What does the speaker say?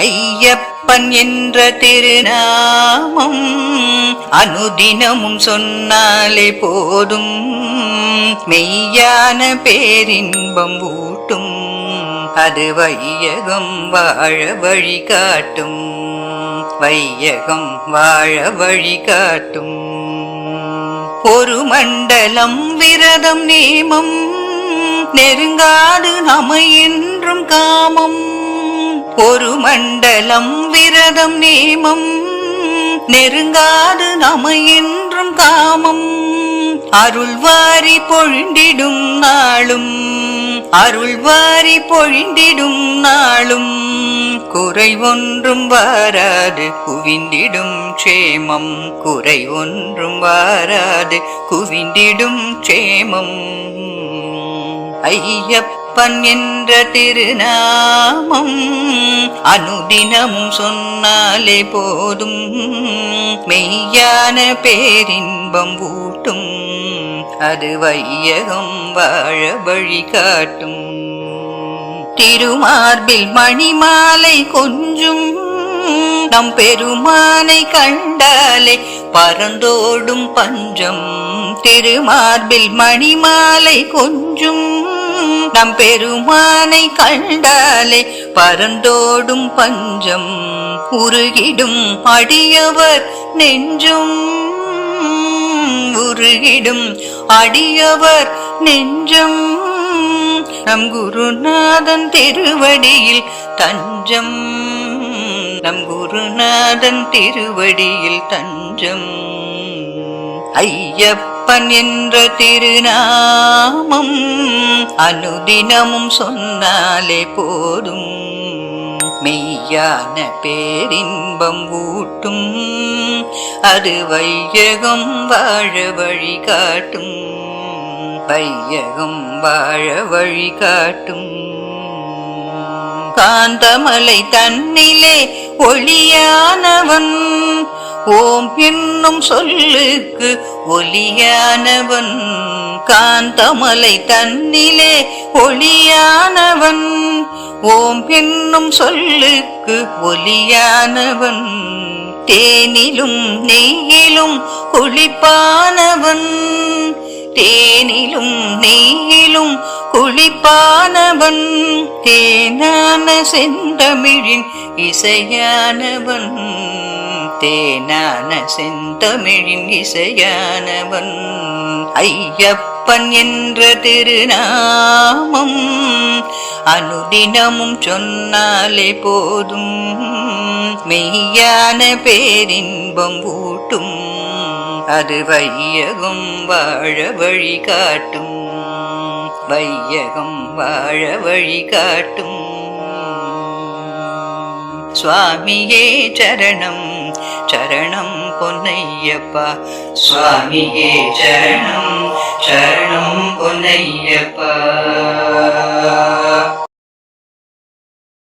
ஐயப்பன் என்ற திருநாமம் அனுதினமும் சொன்னாலே போதும். மெய்யான பேரின்பம் ஊட்டும். அது வையகம் வாழ வழி காட்டும். வையகம் வாழ வழி காட்டும். ஒரு மண்டலம் விரதம் நேமம் நெருங்காது நமை என்றும் காமம். ஒரு மண்டலம் விரதம் நேமம் நெருங்காது நம என்றும் காமம். அருள்வாரி பொழிந்திடும் நாளும் அருள்வாரி பொழிந்திடும் நாளும். குறை ஒன்றும் வாராது குவிந்திடும் க்ஷேமம். குறை ஒன்றும் வாராது குவிந்திடும் க்ஷேமம். ஐயப்ப அப்பன் என்ற திருநாமம் அனுதினமும் சொன்னாலே போதும். மெய்யான பேரின்பம் ஊட்டும். அது வையகம் வாழ வழி காட்டும். திருமார்பில் மணிமாலை கொஞ்சும். நம் பெருமானை கண்டாலே பறந்தோடும் பஞ்சம். திருமார்பில் மணிமாலை கொஞ்சும். நம் பெருமானை கண்டாலே பரந்தோடும் பஞ்சம் உருகிடும் அடியவர் நெஞ்சும் உருகிடும் அடியவர் நெஞ்சம். நம் குருநாதன் திருவடியில் தஞ்சம். நம் குருநாதன் திருவடியில் தஞ்சம். ஐயப்பன் என்ற திருநாமம் அனுதினமும் சொன்னாலே போதும். மெய்யான பேரின்பம் ஊட்டும். அது வையகம் வாழ வழி காட்டும். வையகம் வாழ வழி காட்டும். காந்தமலை தன்னிலே ஒளியானவன் ஓம் என்னும் சொல்லுக்கு ஒலியானவன் காந்தமலை தன்னிலே ஒளியானவன். ஓம் என்னும் சொல்லுக்கு ஒலியானவன் தேனிலும் நெய்யிலும் குளிப்பானவன். தேனிலும் நெய்யிலும் குளிப்பானவன் தேனான செந்தமிழின் இசையானவன். தேனான செந்தமிழின் இசையானவன் ஐயப்பன் என்ற திருநாமம் அனுதினமும் சொன்னாலே போதும். மெய்யான பேரின்பம் ஊட்டும். அது வையகம் வாழ வழி காட்டும். வையகம் வாழ வழி காட்டும். சுவாமியே சரணம். சரணம் பொன்னையப்பா சுவாமியே சரணம் சரணம் பொன்னையப்பா